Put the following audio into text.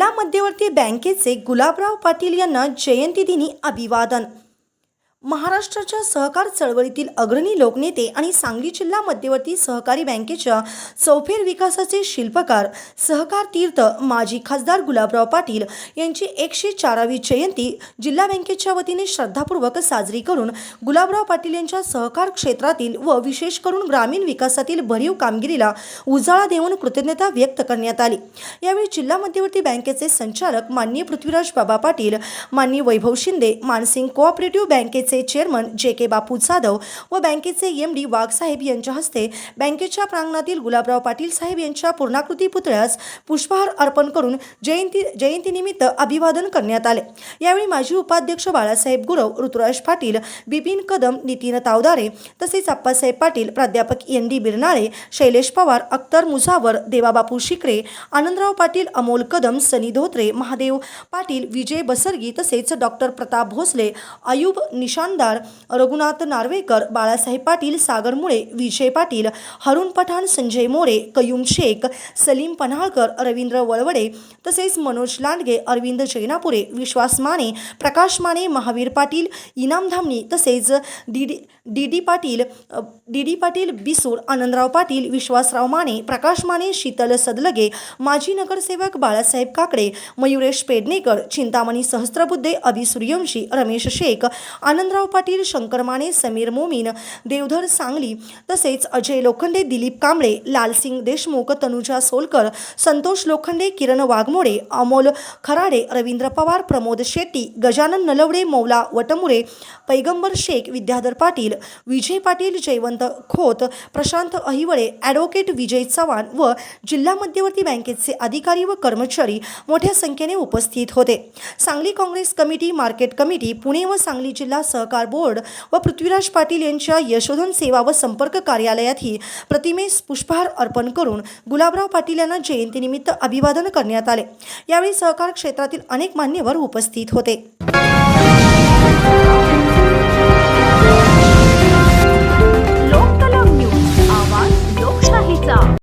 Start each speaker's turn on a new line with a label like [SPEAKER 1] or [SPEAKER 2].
[SPEAKER 1] जिल्हा मध्यवर्ती बँकेचे गुलाबराव पाटील यांना जयंतीदिनी अभिवादन. महाराष्ट्राच्या सहकार चळवळीतील अग्रणी लोकनेते आणि सांगली जिल्हा मध्यवर्ती सहकारी बँकेच्या चौफेर विकासाचे शिल्पकार सहकार तीर्थ माजी खासदार गुलाबराव पाटील यांची एकशे चारावी जयंती जिल्हा बँकेच्या वतीने श्रद्धापूर्वक साजरी करून गुलाबराव पाटील यांच्या सहकार क्षेत्रातील व विशेष करून ग्रामीण विकासातील भरीव कामगिरीला उजाळा देऊन कृतज्ञता व्यक्त करण्यात आली. यावेळी जिल्हा मध्यवर्ती बँकेचे संचालक माननीय पृथ्वीराज बाबा पाटील माननीय वैभव शिंदे मानसिंग कोऑपरेटिव्ह बँकेचे चेअरमन जे के बापू जाधव व बँकेचे एम डी वाघसाहेब यांच्या हस्ते बँकेच्या प्रांगणातील गुलाबराव पाटील साहेब यांच्या पूर्णाकृती पुतळ्यास पुष्पहार अर्पण करून जयंती जयंतीनिमित्त अभिवादन करण्यात आले. यावेळी माजी उपाध्यक्ष बाळासाहेब गुरव ऋतुराज पाटील बिपिन कदम नितीन तावदारे तसेच अप्पासाहेब पाटील प्राध्यापक एन डी बिरनाळे शैलेश पवार अख्तर मुझावर देवाबापू शिकरे आनंदराव पाटील अमोल कदम सनी धोत्रे महादेव पाटील विजय बसरगी तसेच डॉक्टर प्रताप भोसले अयुब निशानदार रघुनाथ नार्वेकर बाळासाहेब पाटील सागर मुळे विजय पाटील हरुण पठाण संजय मोरे कयूम शेख सलीम पन्हाळकर रवींद्र वळवडे तसेच मनोज लांडगे अरविंद जैनापुरे विश्वास माने प्रकाश माने महावीर पाटील इनाम धामणी तसेच D D D D Patil D D Patil Bisur Anandrao Patil Vishwasrao Mane Prakash Mane Sheetal Sadalge माजी नगरसेवक बाळासाहेब काकडे मयुरेश पेडणेकर चिंतामणी सहस्त्रबुद्धे अभि सूर्यवंशी रमेश शेख आनंद आनंदराव पाटील शंकर माने समीर मोमीन देवधर सांगली तसेच अजय लोखंडे दिलीप कांबळे लालसिंग देशमुख तनुजा सोलकर संतोष लोखंडे किरण वाघमोडे अमोल खराडे रवींद्र पवार प्रमोद शेट्टी गजानन नलवडे मौला वटमुरे पैगंबर शेख विद्याधर पाटील विजय पाटील जयवंत खोत प्रशांत अहिवळे ॲडव्होकेट विजय चव्हाण व जिल्हा मध्यवर्ती बँकेचे अधिकारी व कर्मचारी मोठ्या संख्येने उपस्थित होते. Sangli Congress committee market committee Pune व सांगली जिल्हा सहकार बोर्ड व पृथ्वीराज पाटील यांच्या यशोधन सेवा व संपर्क कार्यालयातही प्रतिमेस पुष्पहार अर्पण करून गुलाबराव पाटील यांना जयंतीनिमित्त अभिवादन करण्यात आले. यावेळी सहकार क्षेत्रातील अनेक मान्यवर उपस्थित होते.